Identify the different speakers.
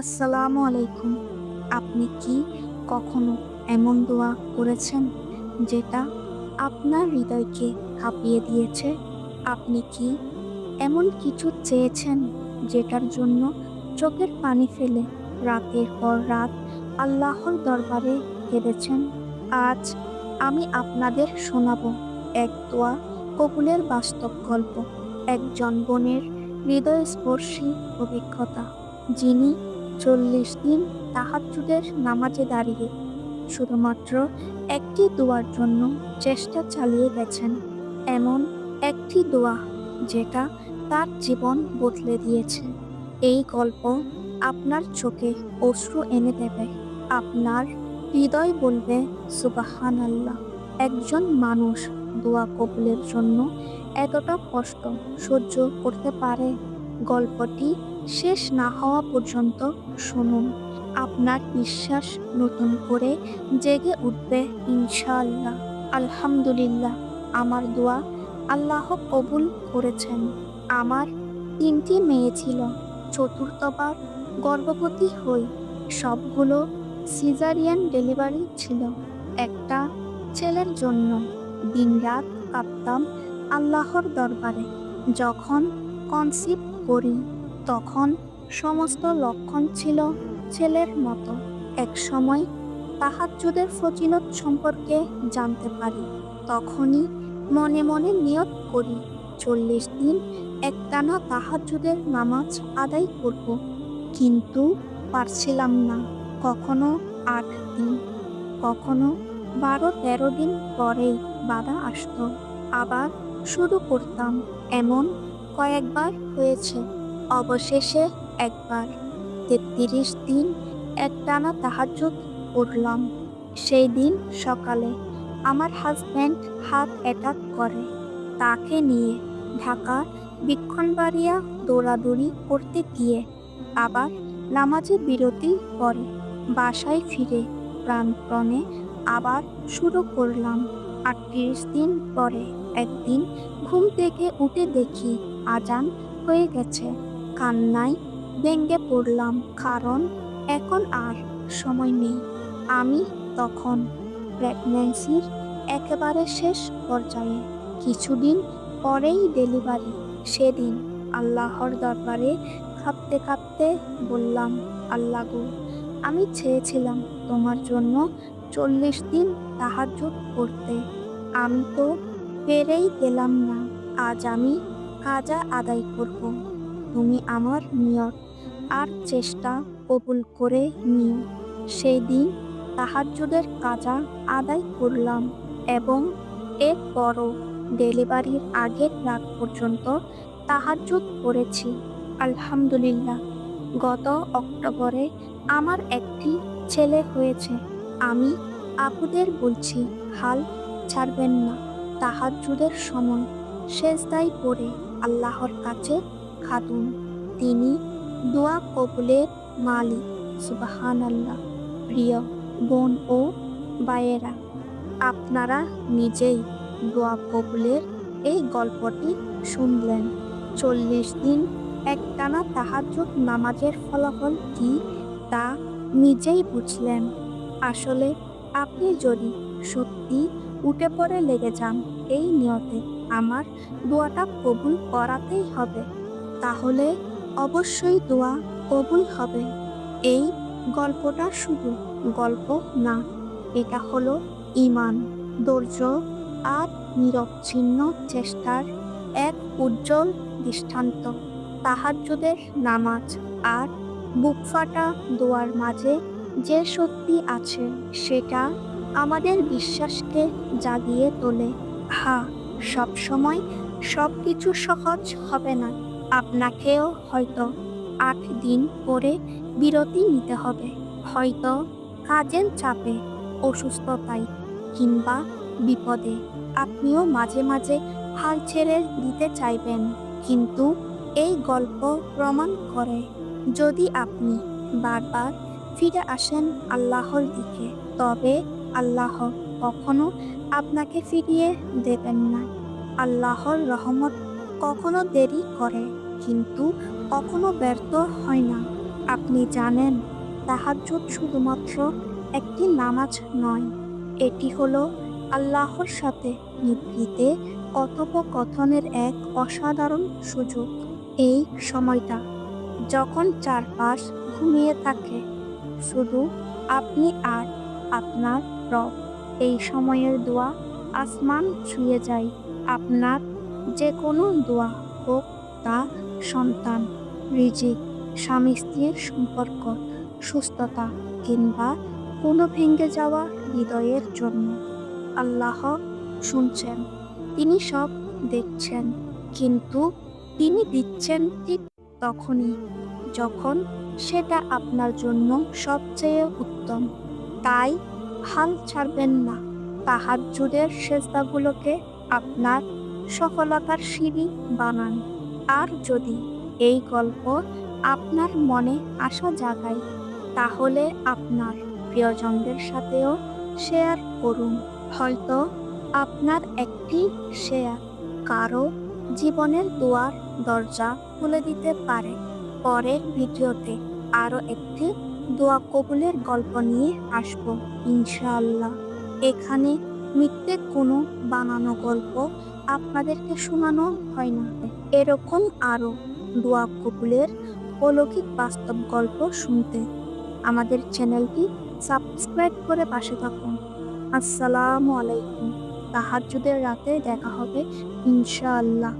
Speaker 1: আসসালামু আলাইকুম। আপনি কি কখনো এমন দোয়া করেছেন যেটা আপনার হৃদয়কে হাঁপিয়ে দিয়েছে? আপনি কি এমন কিছু চেয়েছেন যেটার জন্য চোখের পানি ফেলে রাতের পর রাত আল্লাহর দরবারে কেঁদেছেন? আজ আমি আপনাদের শোনাবো এক দোয়া, কবুলের বাস্তব গল্প, একজন বোনের হৃদয়স্পর্শী অভিজ্ঞতা, যিনি চল্লিশ দিন তাহাজ্জুদের নামাজে দাঁড়িয়ে, শুধুমাত্র একটি দোয়ার জন্য চেষ্টা চালিয়ে গেছেন। এমন একটি দোয়া যেটা তার জীবন বদলে দিয়েছে। এই গল্প আপনার চোখে অশ্রু এনে দেবে। আপনার হৃদয় বলবে সুবাহান আল্লাহ একজন মানুষ দোয়া কবুলের জন্য এতটা কষ্ট সহ্য করতে পারে। গল্পটি শেষ না হওয়া পর্যন্ত শুনুন। আপনার বিশ্বাস নতুন করে জেগে উঠবে ইনশাআল্লাহ। আলহামদুলিল্লাহ, আমার দোয়া আল্লাহ কবুল করেছেন। আমার তিনটি মেয়ে ছিল, চতুর্থবার গর্ভবতী হই। সবগুলো সিজারিয়ান ডেলিভারি ছিল। একটা ছেলের জন্য দিনরাত কাঁপতাম আল্লাহর দরবারে। যখন কনসিভ করি, তখন সমস্ত লক্ষণ ছিল ছেলের মতো। এক সময় তাহাজ্জুদের ফজিলত সম্পর্কে জানতে পারি, তখনই মনে মনে নিয়ত করি, চল্লিশ দিন একটানা তাহাজ্জুদের নামাজ আদায় করব। কিন্তু পারছিলাম না, কখনো আট দিন, কখনো বারো তেরো দিন পরেই বাধা আসতো। আবার শুরু করতাম, এমন কয়েকবার হয়েছে। অবশেষে একবার, তেত্রিশ দিন একটানা তাহাজ্জুদ পড়লাম। সেই দিন সকালে আমার হাজব্যান্ড হাত অ্যাটাক করে। তাকে নিয়ে ঢাকা বিক্ষণবাড়িয়া দৌড়াদৌড়ি করতে গিয়ে আবার নামাজের বিরতি পরে বাসায় ফিরে প্রাণপণে আবার শুরু করলাম। আটত্রিশ দিন পরে একদিন ঘুম থেকে উঠে দেখি আজান হয়ে গেছে। কান্নায় ভেঙ্গে পড়লাম, কারণ এখন আর সময় নেই। আমি তখন প্রেগন্যান্সির একেবারে শেষ পর্যায়ে কিছুদিন পরেই ডেলিভারি। সেদিন আল্লাহর দরবারে কাঁপতে কাঁপতে বললাম, আল্লাহ গো, আমি চেয়েছিলাম তোমার জন্য চল্লিশ দিন তাহাজ্জুদ করতে। আমি তো পেরেই গেলাম না, আজ আমি কাজা আদায় করব। তুমি আমার নিয়ত, আর চেষ্টা কবুল করে নিও। সেই দিন তাহাজ্জুদের কাজা আদায় করলাম এবং এর এরপরও ডেলিভারির আগের রাত পর্যন্ত তাহাজ্জুদ করেছি। আলহামদুলিল্লাহ, গত অক্টোবরে আমার একটি ছেলে হয়েছে। আমি আপুদের বলছি, হাল ছাড়বেন না, তাহাজ্জুদের সময় শেষদায় পড়ে আল্লাহর কাছে খাতুন তিনি দোয়া কবুলের মালিক সুবাহান আল্লাহ প্রিয় বোন ও বায়েরা আপনারা নিজেই দোয়া কবুলের এই গল্পটি শুনলেন। চল্লিশ দিন একটানা তাহাজ্জুদ নামাজের ফলাফল কি তা নিজেই বুঝলেন। আসলে আপনি যদি সত্যি উঠে পড়ে লেগে যান এই নিয়তে আমার দোয়াটা কবুল করাতেই হবে। তাহলে অবশ্যই দোয়া কবুল হবে। এই গল্পটা শুধু গল্প না, এটা হলো ইমান ধৈর্য আর নিরবচ্ছিন্ন চেষ্টার এক উজ্জ্বল দৃষ্টান্ত। তাহাজ্জুদের নামাজ আর বুক ফাটা দোয়ার মাঝে যে শক্তি আছে, সেটা আমাদের বিশ্বাসকে জাগিয়ে তোলে। হ্যাঁ সবসময় সব কিছু সহজ হবে না। আপনাকেও হয়তো আট দিন পরে বিরতি নিতে হবে। হয়তো কাজের চাপে, অসুস্থতায় কিংবা বিপদে। আপনিও মাঝে মাঝে হাল ছেড়ে দিতে চাইবেন, কিন্তু এই গল্প প্রমাণ করে, যদি আপনি বারবার ফিরে আসেন আল্লাহর দিকে, তবে আল্লাহ কখনো আপনাকে ফিরিয়ে দেবেন না। আল্লাহর রহমত কখনো দেরি করে, কিন্তু কখনো ব্যর্থ হয় না। আপনি জানেন, তাহাজ্জুদ শুধুমাত্র একটি নামাজ নয়, এটি হলো আল্লাহর সাথে নিভৃতে কথোপকথনের এক অসাধারণ সুযোগ। এই সময়টা, যখন চারপাশ ঘুমিয়ে থাকে শুধু আপনি আর আপনার রব। এই সময়ের দোয়া আসমান ছুঁয়ে যায়। আপনার যে কোনো দোয়া হোক তা সন্তান, রিজিক, স্বামী স্ত্রীর সম্পর্ক, সুস্থতা কিংবা কোনো ভেঙে যাওয়া হৃদয়ের জন্য। আল্লাহ শুনছেন, তিনি সব দেখছেন, কিন্তু তিনি দিচ্ছেন ঠিক তখনই, যখন সেটা আপনার জন্য সবচেয়ে উত্তম, তাই হাল ছাড়বেন না। তাহাজ্জুদের সেজদাগুলোকে আপনার সফলতার সিঁড়ি বানান। আর যদি এই গল্প আপনার মনে আশা জাগায়, তাহলে আপনার প্রিয়জনদের সাথেও শেয়ার করুন। হয়তো আপনার একটি শেয়ার, কারও জীবনের দুয়ার, দরজা খুলে দিতে পারে। পরের ভিডিওতে আরও একটি দোয়া কবুলের গল্প নিয়ে আসব, ইনশাআল্লাহ। এখানে মিথ্যে কোনো বানানো গল্প আপনাদেরকে শোনানো হয় না। এরকম আরও দোয়া কবুলের অলৌকিক বাস্তব গল্প শুনতে আমাদের চ্যানেলটি সাবস্ক্রাইব করে পাশে থাকুন। আসসালামু আলাইকুম। তাহাজ্জুদের রাতে দেখা হবে ইনশাআল্লাহ।